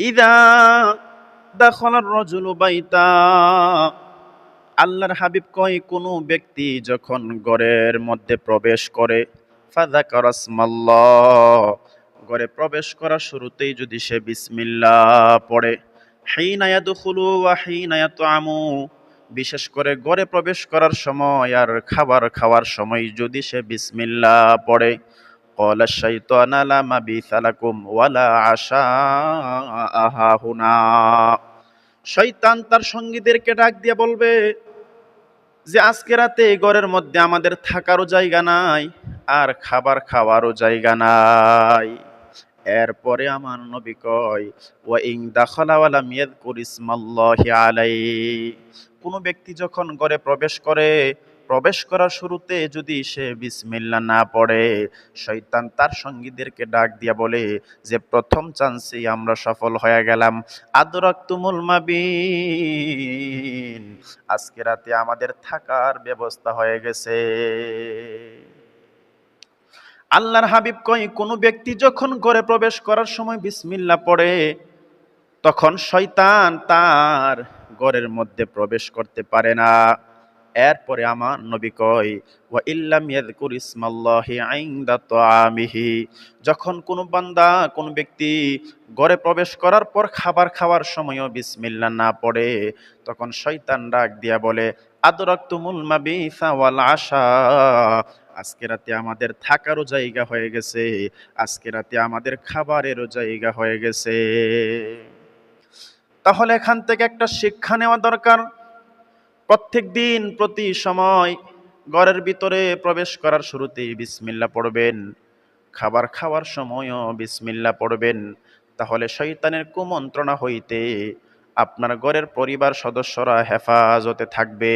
ইদা দাখলার রজুলু বাইতা। আল্লাহর হাবিব কয়, কোনো ব্যক্তি যখন ঘরের মধ্যে প্রবেশ করে ফাদা করসমাল্লাহ ঘরে প্রবেশ করার শুরুতেই যদি সে বিসমিল্লাহ পড়ে হেই হিনায়াদুখুলু ওয়া হিনায়াতুআমু বিশেষ করে ঘরে প্রবেশ করার সময় আর খাবার খাওয়ার সময় যদি সে বিসমিল্লাহ পড়ে قال الشيطان لا مبيث لكم ولا عشاء هنا শয়তান তার সঙ্গীদেরকে ডাক দিয়ে বলবে যে আজকে রাতে এই ঘরের মধ্যে আমাদের থাকারও জায়গা নাই আর খাবার খাওয়ারও জায়গা নাই এরপরে আমার নবী কয় ওয়া ইং দাখালা ওয়ালাম ইয়াযকুর ইসমাল্লাহি আলাই কোন ব্যক্তি যখন ঘরে প্রবেশ করে প্রবেশ করার শুরুতে যদি সে বিসমিল্লাহ না পড়ে, শয়তান তার সঙ্গীদেরকে ডাক দিয়া বলে, যে প্রথম চান্সেই আমরা সফল হয়ে গেলাম। আদরাক্তুমুল মাবিন। আজকে রাতে আমাদের থাকার ব্যবস্থা হয়ে গেছে। আল্লাহর হাবিব কয়, কোনো ব্যক্তি যখন ঘরে প্রবেশ করার সময় বিসমিল্লাহ পড়ে, তখন শয়তান তার ঘরের মধ্যে প্রবেশ করতে পারে না। এরপরে আমার নবী কয়, ওয়া ইল্লাম ইয়াযকুর ইসমাল্লাহি ইনদা তাআমিহি। যখন কোনো বান্দা, কোন ব্যক্তি ঘরে প্রবেশ করার পর খাবার খাওয়ার সময়ও বিসমিল্লাহ না পড়ে, তখন শয়তান ডাক দিয়া বলে, আদরাকতুমুল মাবিসা ওয়াল আশা। আজকে রাতে আমাদের থাকারও জায়গা হয়ে গেছে। আজকে রাতে আমাদের খাবারেরও জায়গা হয়ে গেছে। তাহলে এখান থেকে একটা শিক্ষা নেওয়া দরকার। প্রত্যেক দিন প্রতি সময় ঘরের ভিতরে প্রবেশ করার শুরুতেই বিসমিল্লা পড়বেন। খাবার খাওয়ার সময়ও বিসমিল্লা পড়বেন। তাহলে শৈতানের কুমন্ত্রণা হইতে আপনার ঘরের পরিবার সদস্যরা হেফাজতে থাকবে।